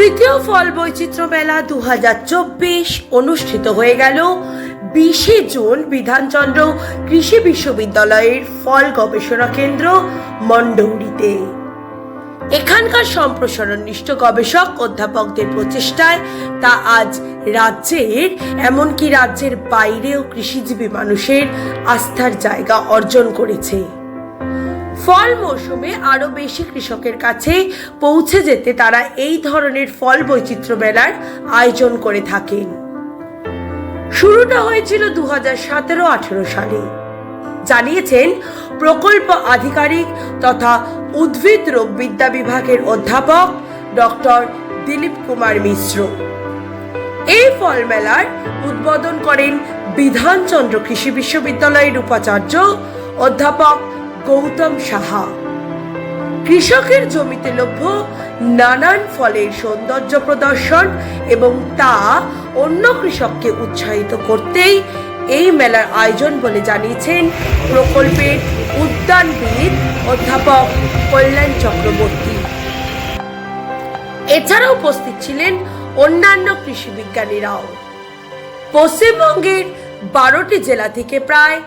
তৃতীয় ফল বৈচিত্র্য মেলা দু হাজার চব্বিশ অনুষ্ঠিত হয়ে গেল বিশে জুন বিধানচন্দ্র কৃষি বিশ্ববিদ্যালয়ের ফল গবেষণা কেন্দ্র মন্ডৌরিতে এখানকার সম্প্রসারণনিষ্ঠ গবেষক, অধ্যাপকদের প্রচেষ্টায় তা আজ রাজ্যের, এমনকি রাজ্যের বাইরেও কৃষিজীবী মানুষের আস্থার জায়গা অর্জন করেছে। ফল মৌসুমে আরও বেশি কৃষকের কাছে পৌঁছে যেতে তারা এই ধরনের ফল বৈচিত্র্য মেলার আয়োজন করে থাকেন। শুরুটা হয়েছিল দু হাজার সতেরো আঠেরো সালে। জানিয়েছেন প্রকল্প আধিকারিক তথা উদ্ভিদ রোগবিদ্যা বিভাগের অধ্যাপক ডক্টর দিলীপ কুমার মিশ্র। এই ফল মেলার উদ্বোধন করেন বিধানচন্দ্র কৃষি বিশ্ববিদ্যালয়ের উপাচার্য অধ্যাপক গৌতম সাহা। কৃষকের জমিতে লভ্য নানান ফলের সৌন্দর্য প্রদর্শন এবং তা অন্য কৃষককে উৎসাহিত করতেই এই মেলার আয়োজন বলে জানিয়েছেন প্রকল্পের উদ্যানবিদ অধ্যাপক কল্যাণ চক্রবর্তী। এছাড়াও উপস্থিত ছিলেন অন্যান্য কৃষি বিজ্ঞানীরাও। পশ্চিমবঙ্গের বারোটি জেলা থেকে প্রায়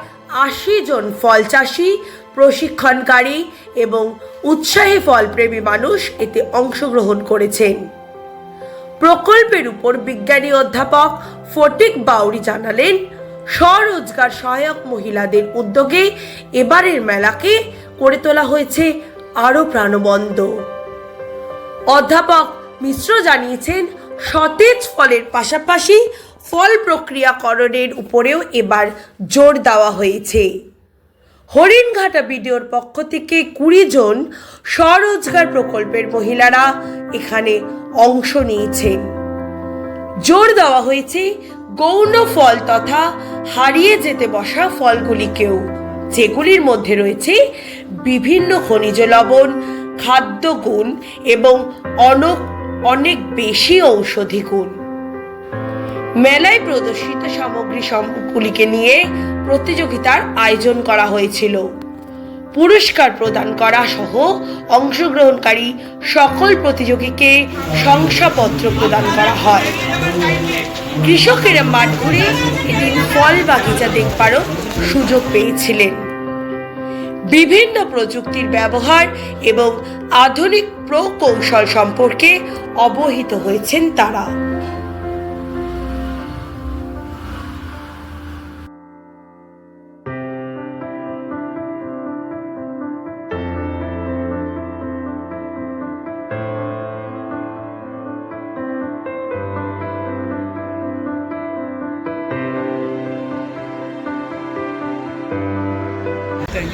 আশি জন ফল চাষি প্রশিক্ষণকারী এবং উৎসাহী ফলপ্রেমী মানুষ এতে অংশগ্রহণ করেছেন। প্রকল্পের উপর বিজ্ঞানী অধ্যাপক ফটিক বাউরি জানালেন, স্বরোজগার সহায়ক মহিলাদের উদ্যোগে এবারের মেলাকে করে তোলা হয়েছে আরও প্রাণবন্ত। অধ্যাপক মিশ্র জানিয়েছেন, সতেজ ফলের পাশাপাশি ফল প্রক্রিয়াকরণের উপরেও এবার জোর দেওয়া হয়েছে। হরিণঘাটা বিডিওর পক্ষ থেকে কুড়ি জন স্বরোজগার প্রকল্পের মহিলারা এখানে অংশ নিয়েছেন জোর দেওয়া হয়েছে গৌণ ফল তথা হারিয়ে যেতে বসা ফলগুলিকেও, যেগুলির মধ্যে রয়েছে বিভিন্ন খনিজ লবণ, খাদ্য গুণ এবং অনেক অনেক বেশি ঔষধি গুণ। মেলায় প্রদর্শিত সামগ্রী সবগুলিকে নিয়ে প্রতিযোগিতার আয়োজন করা হয়েছিল। পুরস্কার প্রদান করা সহ অংশগ্রহণকারী সকল প্রতিযোগীকে শংসাপত্র প্রদান করা হয়। কৃষকেরা মাঠ ঘুরে এদিন ফল বাগিচা দেখবারও সুযোগ পেয়েছিলেন। বিভিন্ন প্রযুক্তির ব্যবহার এবং আধুনিক প্রকৌশল সম্পর্কে অবহিত হয়েছেন তারা।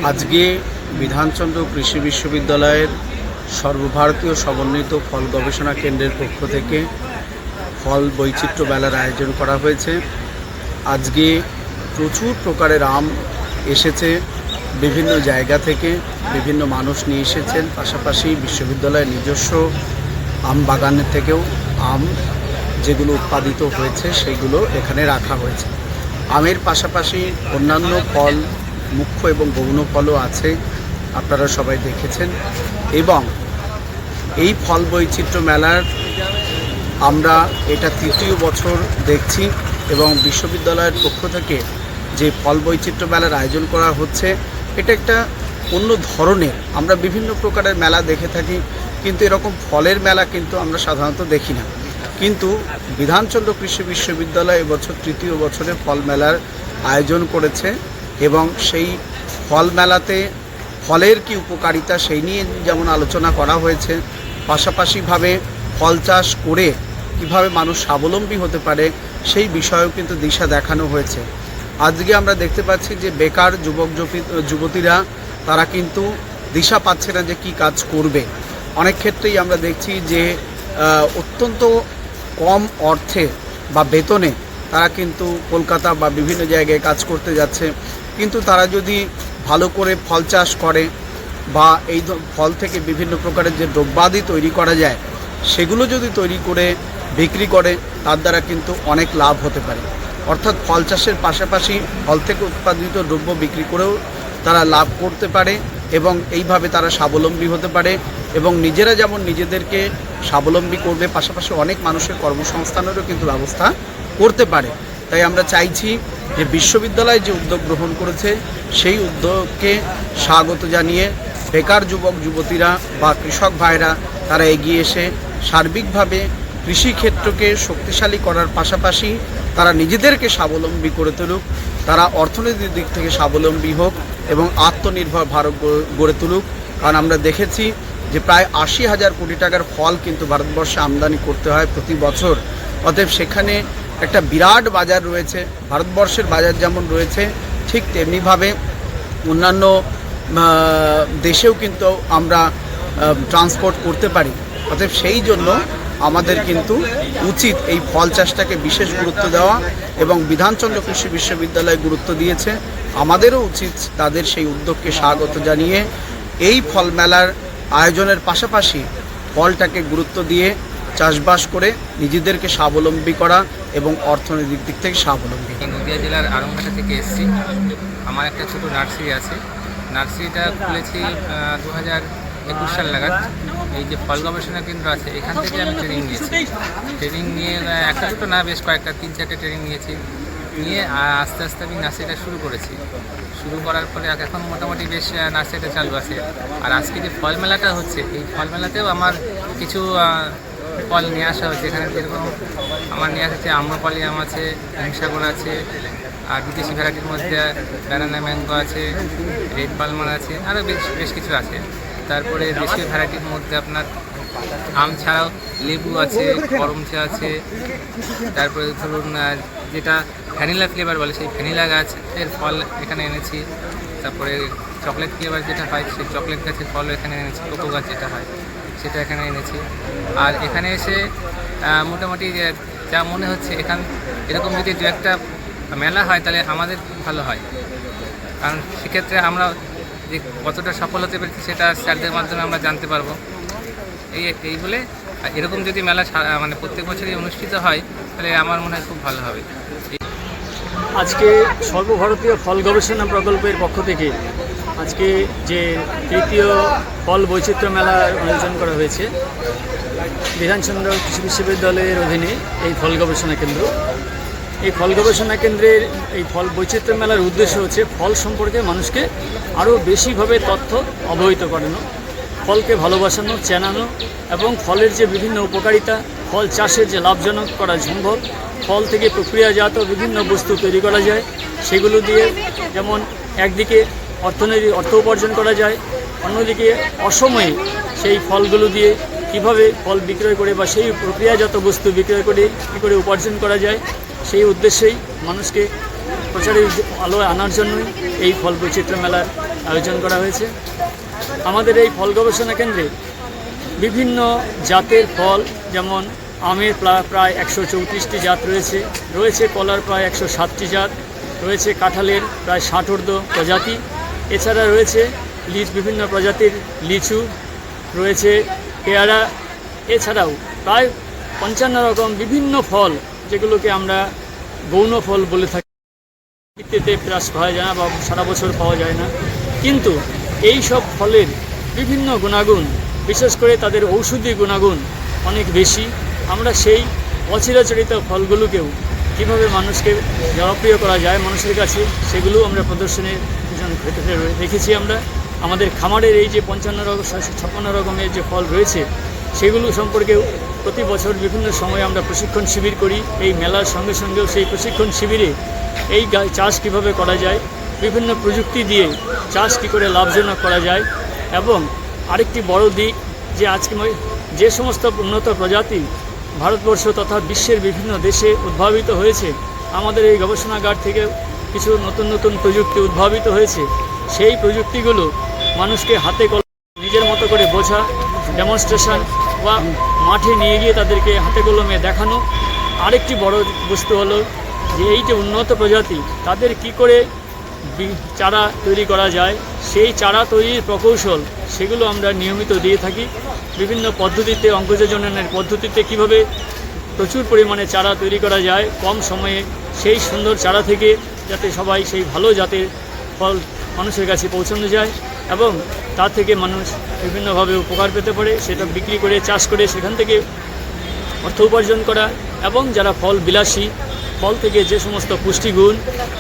আজকে বিধানচন্দ্র কৃষি বিশ্ববিদ্যালয়ের সর্বভারতীয় সমন্বিত ফল গবেষণা কেন্দ্রের পক্ষ থেকে ফল বৈচিত্র্য মেলার আয়োজন করা হয়েছে। আজকে প্রচুর প্রকারের আম এসেছে, বিভিন্ন জায়গা থেকে বিভিন্ন মানুষ নিয়ে এসেছেন, পাশাপাশি বিশ্ববিদ্যালয়ের নিজস্ব আম বাগানের থেকেও আম যেগুলো উৎপাদিত হয়েছে সেগুলো এখানে রাখা হয়েছে। আমের পাশাপাশি অন্যান্য ফল মুখ্য এবং গৌণ ফলও আছে, আপনারা সবাই দেখেছেন। এবং এই ফল বৈচিত্র্য মেলার আমরা এটা তৃতীয় বছর দেখছি এবং বিশ্ববিদ্যালয়ের পক্ষ থেকে যে ফল বৈচিত্র্য মেলার আয়োজন করা হচ্ছে, এটা একটা অন্য ধরনের, আমরা বিভিন্ন প্রকারের মেলা দেখে থাকি, কিন্তু এরকম ফলের মেলা কিন্তু আমরা সাধারণত দেখি না। কিন্তু বিধানচন্দ্র কৃষি বিশ্ববিদ্যালয় এবছর তৃতীয় বছরে ফল মেলার আয়োজন করেছে। এবং সেই ফল মেলাতে ফলের কি উপকারিতা সেই নিয়ে যেমন আলোচনা করা হয়েছে, পাশাপাশিভাবে ফল চাষ করে কীভাবে মানুষ স্বাবলম্বী হতে পারে সেই বিষয়েও কিন্তু দিশা দেখানো হয়েছে। আজকে আমরা দেখতে পাচ্ছি যে বেকার যুবক যুবতী- যুবতীরা তারা কিন্তু দিশা পাচ্ছে না যে কি কাজ করবে। অনেক ক্ষেত্রেই আমরা দেখছি যে অত্যন্ত কম অর্থে বা বেতনে তারা কিন্তু কলকাতা বা বিভিন্ন জায়গায় কাজ করতে যাচ্ছে। কিন্তু তারা যদি ভালো করে ফল চাষ করে বা এই ফল থেকে বিভিন্ন প্রকারের যে দ্রব্যাদি তৈরি করা যায়, সেগুলো যদি তৈরি করে বিক্রি করে, তার দ্বারা কিন্তু অনেক লাভ হতে পারে। অর্থাৎ ফল চাষের পাশাপাশি ফল থেকে উৎপাদিত দ্রব্য বিক্রি করেও তারা লাভ করতে পারে এবং এইভাবে তারা স্বাবলম্বী হতে পারে এবং নিজেরা যেমন নিজেদেরকে স্বাবলম্বী করবে, পাশাপাশি অনেক মানুষের কর্মসংস্থানেরও কিন্তু ব্যবস্থা করতে পারে। তাই আমরা চাইছি যে বিশ্ববিদ্যালয় যে উদ্যোগ গ্রহণ করেছে, সেই উদ্যোগকে স্বাগত জানিয়ে বেকার যুবক, যুবতীরা বা কৃষক ভাইরা, তারা এগিয়ে এসে সার্বিকভাবে কৃষিক্ষেত্রকে শক্তিশালী করার পাশাপাশি তারা নিজেদেরকে স্বাবলম্বী করে তুলুক, তারা অর্থনৈতিক দিক থেকে স্বাবলম্বী হোক এবং আত্মনির্ভর ভারত গড়ে- তুলুক। কারণ আমরা দেখেছি যে প্রায় আশি হাজার কোটি টাকার ফল কিন্তু ভারতবর্ষে আমদানি করতে হয় প্রতি বছর। অতএব সেখানে একটা বিরাট বাজার রয়েছে, ভারতবর্ষের বাজার যেমন রয়েছে, ঠিক তেমনিভাবে অন্যান্য দেশেও কিন্তু আমরা ট্রান্সপোর্ট করতে পারি। অতএব সেই জন্য আমাদের কিন্তু উচিত এই ফল চাষটাকে বিশেষ গুরুত্ব দেওয়া এবং বিধানচন্দ্র কৃষি বিশ্ববিদ্যালয় গুরুত্ব দিয়েছে। আমাদেরও উচিত তাদের সেই উদ্যোগকে স্বাগত জানিয়ে এই ফল মেলার আয়োজনের পাশাপাশি ফলটাকে গুরুত্ব দিয়ে চাষবাস করে নিজেদেরকে স্বাবলম্বী করা এবং অর্থনৈতিক দিক থেকে স্বাবলম্বী নদিয়া জেলার আরংঘাটা থেকে এসেছি। আমার একটা ছোট নার্সারি আছে। নার্সারিটা খুলেছি দু হাজার একুশ সাল নাগাদ। এই যে ফল গবেষণা কেন্দ্র আছে, এখান থেকে আমি ট্রেনিং নিয়েছি। ট্রেনিং নিয়ে একটা দুটো না, বেশ কয়েকটা, তিন চারটে ট্রেনিং নিয়েছি। নিয়ে আস্তে আস্তে আমি নার্সারিটা শুরু করেছি। শুরু করার পরে এখন মোটামুটি বেশ নার্সারিটা চালু আছে। আর আজকে যে ফল মেলাটা হচ্ছে, এই ফল মেলাতেও আমার কিছু ফল নিয়ে আসা হয়েছে। এখানে যেরকম আমার নিয়ে আসা হচ্ছে আম্রপালি আম আছে হিংসাগর আছে, আর বিদেশি ভ্যারাইটির মধ্যে ব্যানানা ম্যাঙ্গো আছে, রেড পালমার আছে, আরও বেশ বেশ কিছু আছে। তারপরে দেশীয় ভ্যারাইটির মধ্যে আপনার আম ছাড়াও লেবু আছে, করমচা আছে, তারপরে ধরুন যেটা ভ্যানিলা ফ্লেভার বলে, সেই ভ্যানিলা গাছ, এর ফল এখানে এনেছি। তারপরে চকলেট ফ্লেভার যেটা হয়, সেই চকলেট গাছের ফল এখানে এনেছি, কোকো গাছ যেটা হয়। সেটা এখানে এনেছি। আর এখানে এসে মোটামুটি যা মনে হচ্ছে, এখান, এরকম যদি দু একটা মেলা হয়, তাহলে আমাদের ভালো হয়। কারণ সেক্ষেত্রে আমরা যে কতটা সফল হতে পেরেছি, সেটা স্যারদের মাধ্যমে আমরা জানতে পারব। এই এই বলে এরকম যদি মেলা মানে প্রত্যেক বছরই অনুষ্ঠিত হয়, তাহলে আমার মনে হয় খুব ভালো হবে। আজকে সর্বভারতীয় ফল গবেষণা প্রকল্পের পক্ষ থেকে আজকে যে তৃতীয় ফল বৈচিত্র্য মেলার আয়োজন করা হয়েছে, বিধানচন্দ্র কৃষি বিশ্ববিদ্যালয়ের অধীনে এই ফল গবেষণা কেন্দ্র। এই ফল গবেষণা কেন্দ্রের এই ফল বৈচিত্র্য মেলার উদ্দেশ্য হচ্ছে ফল সম্পর্কে মানুষকে আরও বেশিভাবে তথ্য অবহিত করানো, ফলকে ভালোবাসানো, চেনানো এবং ফলের যে বিভিন্ন উপকারিতা, ফল চাষের যে লাভজনক করা সম্ভব, ফল থেকে প্রক্রিয়াজাত বিভিন্ন বস্তু তৈরি করা যায়, সেগুলো দিয়ে যেমন একদিকে অর্থনৈতিক অর্থ উপার্জন করা যায়। অন্যদিকে অসময়ে সেই ফলগুলো দিয়ে কীভাবে ফল বিক্রয় করে বা সেই প্রক্রিয়াজাত বস্তু বিক্রয় করে, কী করে উপার্জন করা যায়, সেই উদ্দেশ্যেই মানুষকে প্রচারের আলোয় আনার জন্যই এই ফল বৈচিত্র্য মেলার আয়োজন করা হয়েছে। আমাদের এই ফল গবেষণা কেন্দ্রে বিভিন্ন জাতের ফল, যেমন আমের প্রা- প্রায় একশো চৌত্রিশটি জাত রয়েছে। রয়েছে কলার প্রায় একশো সাতটি জাত। রয়েছে কাঁঠালের প্রায় ষাটোর্ধ প্রজাতি। এছাড়া রয়েছে লিচ, বিভিন্ন প্রজাতির লিচু রয়েছে, পেয়ারা, এছাড়াও প্রায় পঞ্চান্ন রকম বিভিন্ন ফল যেগুলোকে আমরা গৌণ ফল বলে থাকি। ভিত্তিতে প্রাস পাওয়া যায় না বা সারা বছর পাওয়া যায় না। কিন্তু এই সব ফলের বিভিন্ন গুণাগুণ, বিশেষ করে তাদের ঔষধি গুণাগুণ অনেক বেশি। আমরা সেই অচিরাচরিত ফলগুলোকেও কীভাবে মানুষকে জনপ্রিয় করা যায় মানুষের কাছে সেগুলো আমরা প্রদর্শনের পিছনে রেখেছি আমরা। আমাদের খামারের এই যে পঞ্চান্ন রকম ছাপ্পান্ন রকমের যে ফল রয়েছে, সেগুলো সম্পর্কেও প্রতি বছর বিভিন্ন সময়ে আমরা প্রশিক্ষণ শিবির করি। এই মেলার সঙ্গে সঙ্গেও সেই প্রশিক্ষণ শিবিরে এই চাষ কীভাবে করা যায়, বিভিন্ন প্রযুক্তি দিয়ে চাষ কী করে লাভজনক করা যায় এবং আরেকটি বড় দিক যে আজকে যে সমস্ত উন্নত প্রজাতি ভারতবর্ষ তথা বিশ্বের বিভিন্ন দেশে উদ্ভাবিত হয়েছে, আমাদের এই গবেষণাগার থেকে কিছু নতুন নতুন প্রযুক্তি উদ্ভাবিত হয়েছে, সেই প্রযুক্তিগুলো মানুষকে হাতে কল নিজের মতো করে বোঝা ডেমনস্ট্রেশন বা মাঠে নিয়ে গিয়ে তাদেরকে হাতে কলমে দেখানো। আরেকটি বড় বস্তু হলো যে এই যে উন্নত প্রজাতি, তাদের কি করে চারা তৈরি করা যায়, সেই চারা তৈরির প্রকৌশল সেগুলো আমরা নিয়মিত দিয়ে থাকি। বিভিন্ন পদ্ধতিতে অঙ্কুরজননের পদ্ধতিতে কীভাবে প্রচুর পরিমাণে চারা তৈরি করা যায়, কম সময়ে সেই সুন্দর চারা থেকে যাতে সবাই সেই ভালো জাতের ফল মানুষের কাছে পৌঁছানো যায় এবং তা থেকে মানুষ বিভিন্নভাবে উপকার পেতে পারে, সেটা বিক্রি করে, চাষ করে, সেখান থেকে অর্থ উপার্জন করা এবং যারা ফল বিলাসী, ফল থেকে যে সমস্ত পুষ্টিগুণ,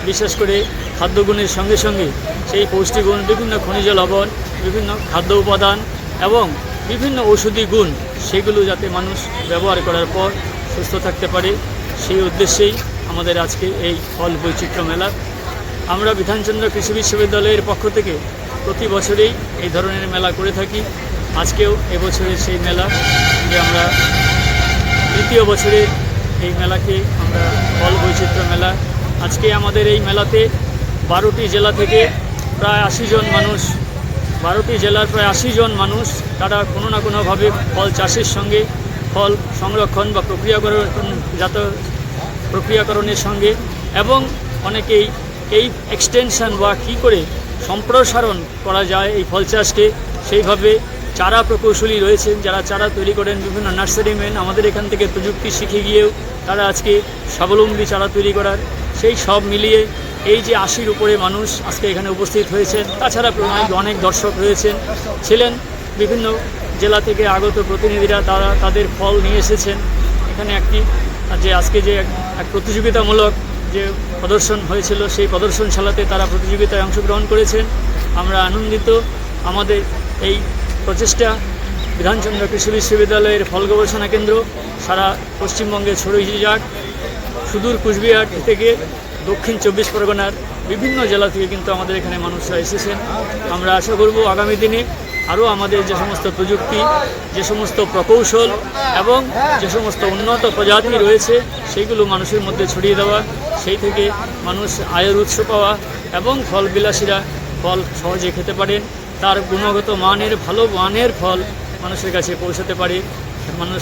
বিশেষ করে খাদ্যগুণের সঙ্গে সঙ্গে সেই পুষ্টিগুণ, বিভিন্ন খনিজ লবণ, বিভিন্ন খাদ্য উপাদান এবং বিভিন্ন ঔষধি গুণ, সেগুলো যাতে মানুষ ব্যবহার করার পর সুস্থ থাকতে পারে, সেই উদ্দেশ্যেই আমাদের আজকে এই ফল বৈচিত্র্য মেলা আমরা বিধানচন্দ্র কৃষি বিশ্ববিদ্যালয়ের পক্ষ থেকে প্রতি বছরেই এই ধরনের মেলা করে থাকি। আজকেও এবছরের সেই মেলা যে আমরা দ্বিতীয় বছরে এই মেলাকে আমরা ফল বৈচিত্র্য মেলা। আজকে আমাদের এই মেলাতে বারোটি জেলা থেকে প্রায় আশি জন মানুষ, বারোটি জেলার প্রায় আশি জন মানুষ, তারা কোনো না কোনোভাবে ফল চাষের সঙ্গে ফল সংরক্ষণ বা প্রক্রিয়াকরণ জাত প্রক্রিয়াকরণের সঙ্গে এবং অনেকেই এই এক্সটেনশন বা কী করে সম্প্রসারণ করা যায় এই ফল চাষকে, সেইভাবে চারা প্রকৌশলী রয়েছেন, যারা চারা তৈরি করেন বিভিন্ন নার্সারিম্যান আমাদের এখান থেকে প্রযুক্তি শিখে গিয়েও তারা আজকে স্বাবলম্বী চারা তৈরি করার। সেই সব মিলিয়ে এই যে আশির উপরে মানুষ আজকে এখানে উপস্থিত হয়েছেন, তাছাড়া অনেক অনেক দর্শক রয়েছেন, ছিলেন বিভিন্ন জেলা থেকে আগত প্রতিনিধিরা, তারা তাদের ফল নিয়ে এসেছেন। এখানে একটি, যে আজকে যে এক প্রতিযোগিতামূলক যে প্রদর্শন হয়েছিল, সেই প্রদর্শনশালাতে তারা প্রতিযোগিতায় অংশগ্রহণ করেছেন। আমরা আনন্দিত। আমাদের এই প্রচেষ্টা বিধানচন্দ্র কৃষি বিশ্ববিদ্যালয়ের ফল গবেষণা কেন্দ্র, সারা পশ্চিমবঙ্গে ছড়িয়ে যাক সুদূর কুচবিহার থেকে দক্ষিণ চব্বিশ পরগনার বিভিন্ন জেলা থেকে কিন্তু আমাদের এখানে মানুষরা এসেছেন। আমরা আশা করব আগামী দিনে আরও আমাদের যে সমস্ত প্রযুক্তি, যে সমস্ত প্রকৌশল এবং যে সমস্ত উন্নত প্রজাতি রয়েছে, সেইগুলো মানুষের মধ্যে ছড়িয়ে দেওয়া, সেই থেকে মানুষ আয়ের উৎস পাওয়া এবং ফল বিলাসীরা ফল সহজে খেতে পারেন। তার গুণগত মানের, ভালো মানের ফল মানুষের কাছে পৌঁছাতে পারে। মানুষ